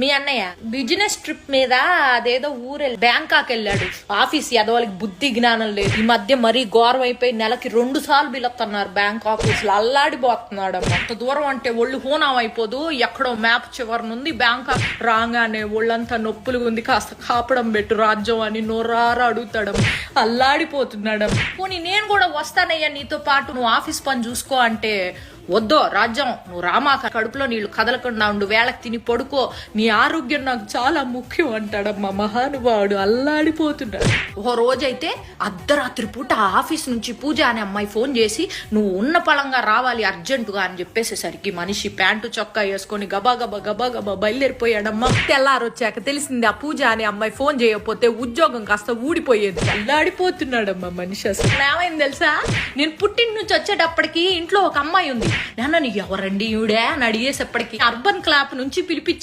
మీ అన్నయ్య business trip మీద అదేదో ఊరె బ్యాంకాక్ వెళ్ళాడు ఆఫీస్ ఎదవలకి బుద్ధి జ్ఞానం లేదు. ఈ మధ్య మరీ ఘోరం అయిపోయి నెలకి రెండు సార్లు పిలుస్తున్నారు బ్యాంక్ ఆఫీస్లో అల్లాడిపోతున్నాడు అంత దూరం అంటే ఒళ్ళు హూనం అయిపోదు ఎక్కడో మ్యాప్ చివరనుంది బ్యాంకాక్ రాగానే ఒళ్ళంతా నొప్పులు ఉంది. కాస్త కాపడం పెట్టు రాజ్యం అని నోరారా అడుగుతాడు అల్లాడిపోతున్నాడు పోనీ నేను కూడా వస్తానయ్యా నీతో పాటు. నువ్వు ఆఫీస్ పని చూసుకో అంటే వద్దో రాజ్యం నువ్వు రామాక కడుపులో నీళ్ళు కదలకుండా ఉండు వేళకి తిని పడుకో. నీ ఆరోగ్యం నాకు చాలా ముఖ్యం అంటాడమ్మా మహానుభావుడు అల్లాడిపోతున్నాడు. ఓ రోజైతే అర్ధరాత్రి పూట ఆఫీస్ నుంచి పూజ అనే అమ్మాయి ఫోన్ చేసి నువ్వు ఉన్న పళంగా రావాలి అర్జెంటుగా అని చెప్పేసేసరికి మనిషి ప్యాంటు చొక్కా వేసుకొని గబా గబా గబా గబా బయలుదేరిపోయాడమ్మా. తెల్లారొచ్చాక తెలిసింది ఆ పూజ అనే అమ్మాయి ఫోన్ చేయకపోతే ఉద్యోగం కాస్త ఊడిపోయేది. అల్లాడిపోతున్నాడమ్మా మనిషి అసలు. ఏమైంది తెలుసా? నేను పుట్టిన నుంచి వచ్చేటప్పటికి ఇంట్లో ఒక అమ్మాయి ఉంది. నాన్న నీ ఎవరండి ఈవిడే అని అడిగేసేప్పటికి అర్బన్ క్లాప్ నుంచి పిలిపించి